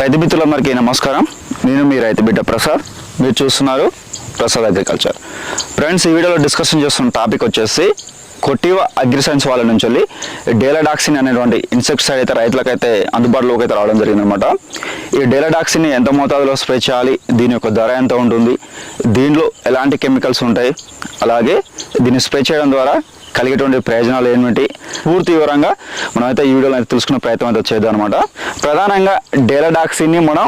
రైతు మిత్రులందరికీ నమస్కారం. నేను మీ రైతు బిడ్డ ప్రసాద్. మీరు చూస్తున్నారు ప్రసాద్ అగ్రికల్చర్. ఫ్రెండ్స్ ఈ వీడియోలో డిస్కషన్ చేస్తున్న టాపిక్ వచ్చేసి కొట్టివ అగ్రిసైన్స్ వాళ్ళ నుంచి వెళ్ళి డేలాడాక్సిన్ అనేటువంటి ఇన్సెక్టిసైడ్ అయితే రైతులకైతే అందుబాటులోకి అయితే రావడం జరిగిందనమాట ఈ డేలాడాక్సిన్ ఎంత మోతాదులో స్ప్రే చేయాలి? దీని యొక్క ధర ఎంత ఉంటుంది? దీనిలో ఎలాంటి కెమికల్స్ ఉంటాయి? అలాగే దీన్ని స్ప్రే చేయడం ద్వారా కలిగేటువంటి ప్రయోజనాలు ఏమిటి పూర్తి వివరంగా మనమైతే ఈ వీడియోలో అయితే తెలుసుకునే ప్రయత్నం అయితే చేద్దాం అనమాట ప్రధానంగా డేలడాక్సిన్ని మనం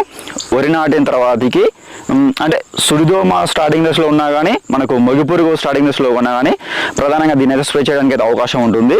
వరి నాటిన తర్వాతకి అంటే సుడిదోమ స్టార్టింగ్ దశలో ఉన్నా కానీ మనకు మొగిపురుగు స్టార్టింగ్ దశలో ఉన్నా కానీ ప్రధానంగా దీని అయితే స్ప్రే చేయడానికి అయితే అవకాశం ఉంటుంది.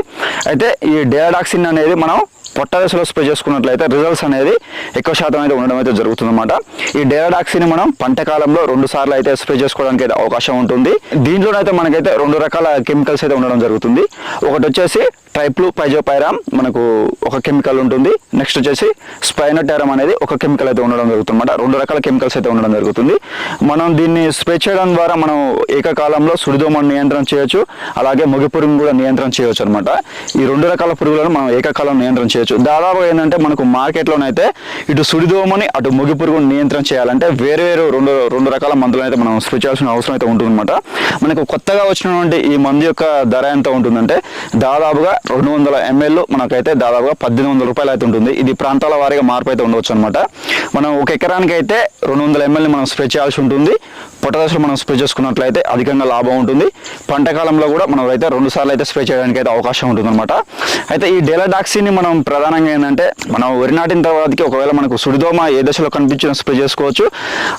అయితే ఈ డేలడాక్సిన్ అనేది మనం పొట్ట దశలో స్ప్రే చేసుకున్నట్లయితే రిజల్ట్స్ అనేది ఎక్కువ శాతం అయితే ఉండడం అయితే జరుగుతుందన్నమాట. ఈ డేరాడాక్సిని మనం పంట కాలంలో రెండు సార్లు అయితే స్ప్రే చేసుకోవడానికి అయితే అవకాశం ఉంటుంది. దీంట్లోనైతే మనకైతే రెండు రకాల కెమికల్స్ అయితే ఉండడం జరుగుతుంది. ఒకటి వచ్చేసి ట్రైప్లు పైజోపైరామ్ మనకు ఒక కెమికల్ ఉంటుంది. నెక్స్ట్ వచ్చేసి స్పైనోటెరమ్ అనేది ఒక కెమికల్ అయితే ఉండడం జరుగుతుంది అన్నమాట రెండు రకాల కెమికల్స్ అయితే ఉండడం జరుగుతుంది. మనం దీన్ని స్ప్రే చేయడం ద్వారా మనం ఏకకాలంలో సుడిదోమను నియంత్రణ చేయొచ్చు. అలాగే మొగి పురుగును కూడా నియంత్రణ చేయవచ్చు అనమాట ఈ రెండు రకాల పురుగులను మనం ఏకకాలం నియంత్రణ చేయొచ్చు. దాదాపు ఏంటంటే మనకు మార్కెట్లోనైతే ఇటు సుడిదోమని అటు ముగి పురుగును నియంత్రణ చేయాలంటే వేరు వేరు రెండు రెండు రకాల మందులను అయితే మనం స్ప్రే చేయాల్సిన అవసరం అయితే ఉంటుందన్నమాట. మనకు కొత్తగా వచ్చినటువంటి ఈ మందు యొక్క ధర ఎంత ఉంటుందంటే దాదాపుగా రెండు వందల ఎంఎల్ మనకైతే దాదాపుగా పద్దెనిమిది వందల రూపాయలు అయితే ఉంటుంది. ఇది ప్రాంతాల వారీగా మార్పు అయితే ఉండవచ్చు అనమాట మనం ఒక ఎకరానికి అయితే రెండు వందల ఎంఎల్ని మనం స్ప్రే చేయాల్సి ఉంటుంది. పొట్ట దశలో మనం స్ప్రే చేసుకున్నట్లయితే అధికంగా లాభం ఉంటుంది. పంట కాలంలో కూడా మనం అయితే రెండు సార్లు అయితే స్ప్రే చేయడానికి అయితే అవకాశం ఉంటుంది అనమాట అయితే ఈ డేలాడాక్సీని మనం ప్రధానంగా ఏంటంటే మనం వరి నాటిన తర్వాతకి ఒకవేళ మనకు సుడిదోమ ఏ దశలో కనిపించినా స్ప్రే చేసుకోవచ్చు.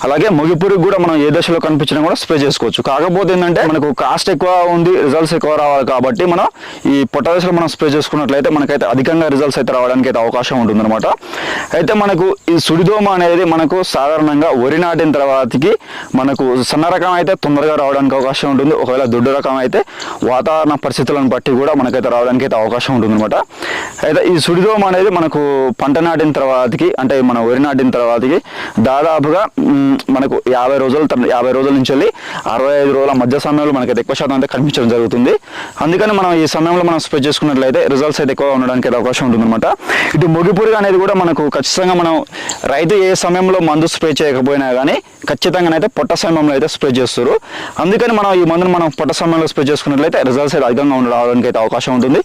అలాగే ముగిపురికి కూడా మనం ఏ దశలో కనిపించినా కూడా స్ప్రే చేసుకోవచ్చు. కాకపోతే ఏంటంటే మనకు కాస్ట్ ఎక్కువ ఉంది రిజల్ట్స్ ఎక్కువ రావాలి కాబట్టి మనం ఈ పొట్ట దశలో మనం స్ప్రే చేసుకున్నట్లయితే మనకైతే అధికంగా రిజల్ట్స్ అయితే రావడానికి అయితే అవకాశం ఉంటుంది అనమాట అయితే మనకు ఈ సుడిదోమ అనేది మనకు సాధారణంగా వరి నాటిన తర్వాతకి మనకు సన్న రకం అయితే తొందరగా రావడానికి అవకాశం ఉంటుంది. ఒకవేళ దొడ్డు రకం అయితే వాతావరణ పరిస్థితులను బట్టి కూడా మనకైతే రావడానికి అయితే అవకాశం ఉంటుంది అనమాట అయితే ఈ సుడిదోమ అనేది మనకు పంట నాటిన తర్వాతకి అంటే మన వరి నాటిన తర్వాతకి దాదాపుగా మనకు యాభై రోజుల యాభై రోజుల నుంచి వెళ్ళి అరవై ఐదు రోజుల మధ్య సమయంలో మనకైతే ఎక్కువ శాతం అయితే కనిపించడం జరుగుతుంది. అందుకని మనం ఈ సమయంలో మనం స్ప్రే చేసుకున్నట్లయితే రిజల్ట్స్ అయితే ఎక్కువ ఉండడానికి అయితే అవకాశం ఉంటుందన్నమాట. ఇటు మొగిపురుగు అనేది కూడా మనకు ఖచ్చితంగా మనం రైతు ఏ సమయంలో మందు స్ప్రే చేయకపోయినా కానీ ఖచ్చితంగానైతే పొట్ట సమయంలో అయితే స్ప్రే చేస్తారు. అందుకని మనం ఈ మందును మనం పొట్ట సమయంలో స్ప్రే చేసుకున్నట్లయితే రిజల్ట్స్ అయితే అధికంగా ఉండడానికి అయితే అవకాశం ఉంటుంది.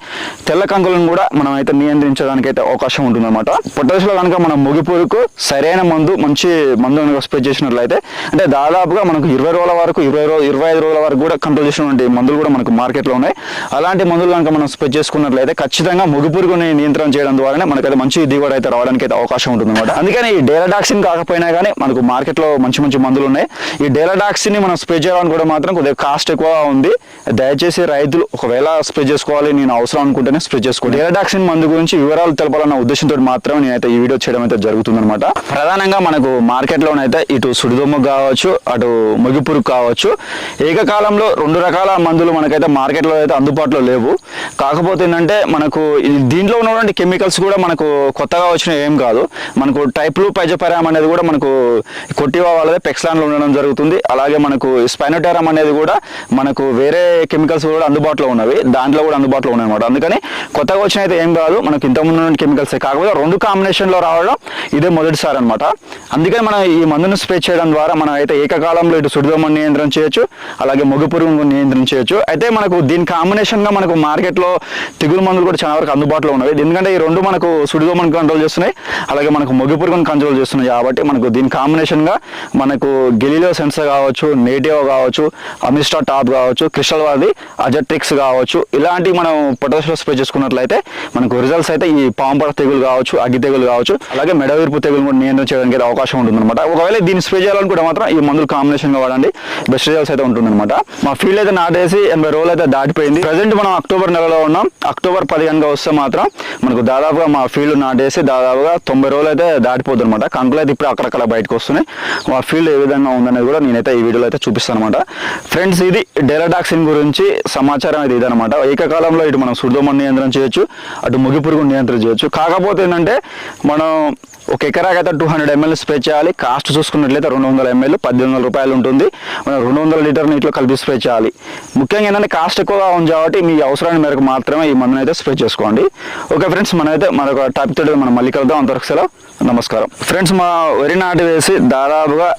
తెల్ల కంకులను కూడా మనం అయితే నియంత్రించడానికి అయితే అవకాశం ఉంటుంది అనమాట పొట్ట కనుక మనం ముగిపురుకు సరైన మందు మంచి మందు కనుక స్ప్రే చేసినట్లయితే అంటే దాదాపుగా మనకు ఇరవై రోజుల వరకు ఇరవై రోజు ఇరవై ఐదు రోజుల వరకు కూడా కంట్రోల్ చేసినటువంటి మందులు కూడా మనకు మార్కెట్లో ఉన్నాయి. అలాంటి మందులు కనుక మనం స్ప్రే చేసుకున్నట్లయితే ఖచ్చితంగా ముగిపురుగుని నియంత్రణ చేయడం ద్వారానే మనకైతే మంచి దిగుబడి అయితే రావడానికి అయితే అవకాశం ఉంటుంది అనమాట అందుకని ఈ డేలాడాక్సిన్ కాకపోయినా కానీ మనకు మార్కెట్లో మంచి మంచి మందులు ఉన్నాయి. ఈ డేలాడాక్సిన్ని మనం స్ప్రే చేయాలని కూడా మాత్రం కొద్దిగా కాస్ట్ ఎక్కువ ఉంది. దయచేసి రైతులు ఒకవేళ స్ప్రే చేసుకోవాలి నేను అవసరం అనుకుంటేనే స్ప్రే చేసుకోండి. డెలడాక్సిన్ మందు గురించి వివరాలు తెలపాలన్న ఉద్దేశంతో మాత్రమే నేనైతే ఈ వీడియో చేయడం అయితే జరుగుతుందన్నమాట. ప్రధానంగా మనకు మార్కెట్లోనైతే ఇటు సుడిదొమ్ము కావచ్చు అటు ముగిపురుగు కావచ్చు ఏకకాలంలో రెండు రకాల మందులు మనకైతే మార్కెట్లో అయితే అందుబాటులో లేవు. కాకపోతే ఏంటంటే మనకు దీంట్లో ఉన్నటువంటి కెమికల్స్ కూడా మనకు కొత్తగా వచ్చిన ఏం కాదు. మనకు టైప్లు పైజపరామ్ అనేది కూడా మనకు కొట్టివా వాళ్ళదే పెక్స్లాన్లో ఉండడం జరుగుతుంది. అలాగే మనకు స్పైనోటారం అనేది కూడా మనకు వేరే కెమికల్స్ కూడా అందుబాటులో ఉన్నవి. దాంట్లో కూడా అందుబాటులో ఉన్నాయి అనమాట అందుకని కొత్తగా వచ్చిన అయితే ఏం కాదు మనకు ఇంతకుముందు ఉన్న కెమికల్స్. కాకపోతే రెండు కాంబినేషన్లో రావడం ఇదే మొదటిసారి అనమాట అందుకని మనం ఈ మందును స్ప్రే చేయడం ద్వారా మనం అయితే ఏకకాలంలో ఇటు సుడిదోమని నియంత్రణ చేయొచ్చు అలాగే మొగ్గు పురుగును నియంత్రణ చేయొచ్చు. అయితే మనకు దీని కాంబినేషన్గా మనకు మార్కెట్లో తెగులు మందులు కూడా చాలా వరకు అందుబాటులో ఉన్నవి. ఎందుకంటే ఈ రెండు మనకు సుడిదోమని కంట్రోల్ చేస్తున్నాయి అలాగే మనకు మొగ్గు పురుగును కంట్రోల్ చేస్తున్నాయి. కాబట్టి మనకు దీని కాంబినేషన్గా మన మనకు గెలిలో సెన్సర్ కావచ్చు నేటివ్ కావచ్చు అమిస్టా టాప్ కావచ్చు క్రిస్టల్ వాది అజట్రిక్స్ కావచ్చు ఇలాంటి మనం పొటాషియో స్ప్రే చేసుకున్నట్లయితే మనకు రిజల్ట్స్ అయితే ఈ పాంపడ తెగులు కావచ్చు అగ్గి తెగులు కావచ్చు అలాగే మెడవీర్పు తెగులు కూడా నియంత్రణ చేయడానికి అయితే అవకాశం ఉంటుందన్నమాట. ఒకవేళ దీన్ని స్ప్రే చేయాలనుకుంటే మాత్రం ఈ మందులు కాంబినేషన్గా వాడండి. బెస్ట్ రిజల్ట్స్ అయితే ఉంటుందన్నమాట. మా ఫీల్డ్ అయితే నాటేసి ఎనభై రోజులు అయితే దాటిపోయింది. ప్రజెంట్ మనం అక్టోబర్ నెలలో ఉన్నాం. అక్టోబర్ పదిహేనుగా వస్తే మాత్రం మనకు దాదాపుగా మా ఫీల్డ్ నాటేసి దాదాపుగా తొంభై రోజులు అయితే దాటిపోతుంది అనమాట కంకులు అయితే ఇప్పుడు అక్కడక్కడ బయటకు వస్తున్నాయి. మా ఫీల్డ్ ఏ విధంగా ఉందనేది కూడా నేనైతే ఈ వీడియోలో అయితే చూపిస్తాను అనమాట ఫ్రెండ్స్ ఇది డెలడాక్సిన్ గురించి సమాచారం అయితే ఇదనమాట ఏకకాలంలో ఇటు మనం సుడిదోమని నియంత్రణ చేయొచ్చు అటు ముగిపురుగు నియంత్రణ చేయొచ్చు. కాకపోతే ఏంటంటే మనం ఒక ఎకరాకి అయితే టూ హండ్రెడ్ ఎంఎల్ స్ప్రే చేయాలి. కాస్ట్ చూసుకున్నట్లయితే రెండు వందల ఎంఎల్ పద్దెనిమిది వందల రూపాయలు ఉంటుంది. మనం రెండు వందల లీటర్ నీటిలో కలిపి స్ప్రే చేయాలి. ముఖ్యంగా ఏంటంటే కాస్ట్ ఎక్కువగా ఉంది కాబట్టి మీ అవసరాన్ని మేరకు మాత్రమే ఈ మందుని అయితే స్ప్రే చేసుకోండి. ఓకే ఫ్రెండ్స్ మనమైతే మరొక టాపిక్ తోటి మనం మళ్ళీ కలుద్దాం. అంతవరకు సెలవు. నమస్కారం. ఫ్రెండ్స్ మా వరి నాటి వేసి దాదాపుగా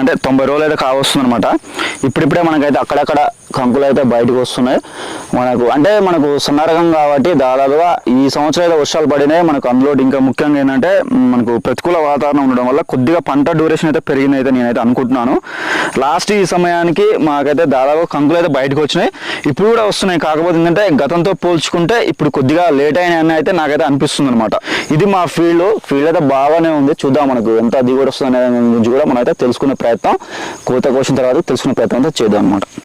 అంటే తొంభై రోజులు అయితే కావస్తుంది అనమాట ఇప్పుడిప్పుడే మనకైతే అక్కడక్కడ కంకులు అయితే బయటకు వస్తున్నాయి. మనకు అంటే మనకు సన్నరకం కాబట్టి దాదాపుగా ఈ సంవత్సరం అయితే వర్షాలు పడినాయి. మనకు అందులో ఇంకా ముఖ్యంగా ఏంటంటే మనకు ప్రతికూల వాతావరణం ఉండడం వల్ల కొద్దిగా పంట డ్యూరేషన్ అయితే పెరిగింది అయితే నేనైతే అనుకుంటున్నాను. లాస్ట్ ఈ సమయానికి మాకైతే దాదాపు కంకులు అయితే బయటకు వచ్చినాయి. ఇప్పుడు కూడా వస్తున్నాయి. కాకపోతే ఏంటంటే గతంతో పోల్చుకుంటే ఇప్పుడు కొద్దిగా లేట్ అయినాయని అయితే నాకైతే అనిపిస్తుంది అనమాట ఇది మా ఫీల్డ్ ఫీల్డ్ అయితే బాగానే ఉంది. చూద్దాం మనకు ఎంత దిగుబడి వస్తుంది అనే గురించి కూడా మనం అయితే తెలుసుకునే ప్రయత్నం కోత కోసిన తర్వాత తెలుసుకునే ప్రయత్నం అయితే చేద్దాం అనమాట